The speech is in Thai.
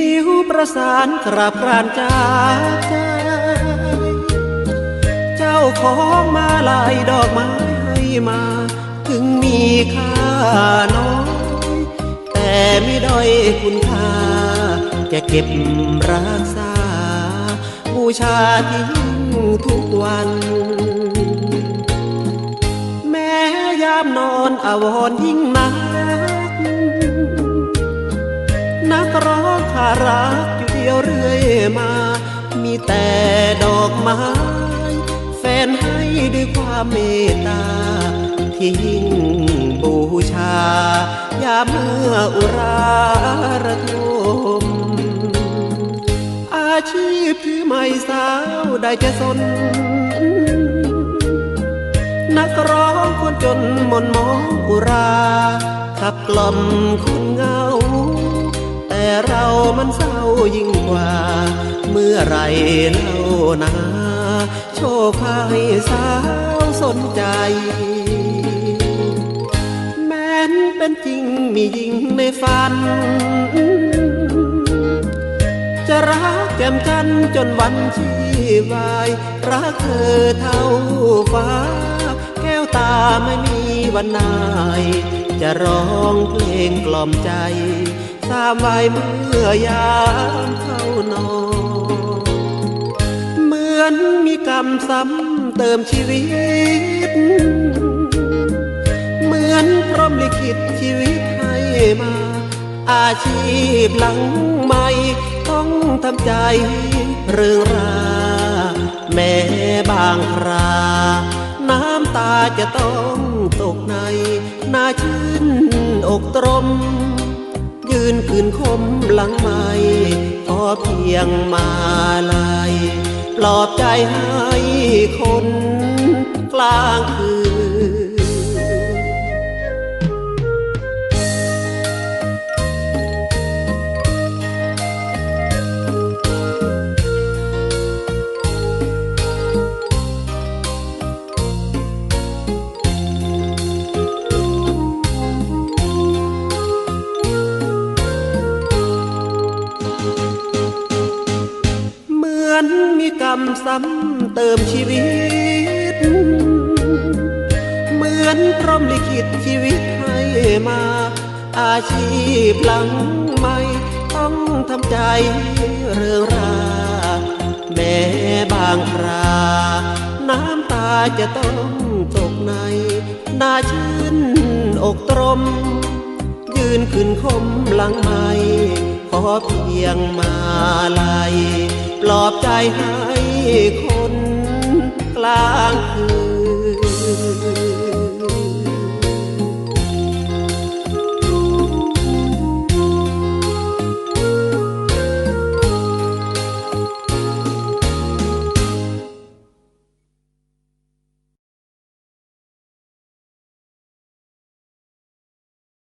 นิ้วประสานกราบกรานจากใจ เจ้าของมาลายดอกไม้ให้มา ถึงมีค่าน้อย แต่ไม่ด้อยคุณค่า จะเก็บรักษา บูชาทิ้งทุกวันแม้ยามนอนอาวรยิ่งนักนักร้อง รักอยู่เดียวเรื่อยมา มีแต่ดอกไม้ แฟนให้ด้วยความเมตตา ทิ้งบูชา ยามเมื่ออุราระทมอาชีพคือไม่สาวได้จะสน นักร้องคนจนมนมองอุรา ขับกล่อมคน เรามันเศร้ายิ่งกว่า เมื่อไรเล่านาโชคให้สาวสนใจ แม้นเป็นจริงมีหญิงในฝัน จะรักแก้มกันจนวันชีวาย รักเธอเท่าฟ้า แก้วตาไม่มีวันนาย จะร้องเพลงกล่อมใจ สามวัยเมื่อยามเข้านอนเหมือนมีกรรมซ้ำเติมชีวิต เหมือนพร้อมลิขิตชีวิตให้มา อาชีพหลังไม่ต้องทำใจเรื่องราแม้บางครา น้ำตาจะต้องตกในหน้าชื่นอกตรม ยืนคืนคมหลังไม่พอเพียงมาลายปลอบใจให้คนกลางคืน มีกรรมซ้ำเติมชีวิต เหมือนพร้อมลิขิตชีวิตให้มา อาชีพหลังไม่ต้องทำใจเรื่องรา แม้บางครา น้ำตาจะต้องตกในน้าชื่นอกตรม ยืนขึ้นคมหลังไม่ขอเพียงมาลาย ปลอบใจให้คนกลางคืน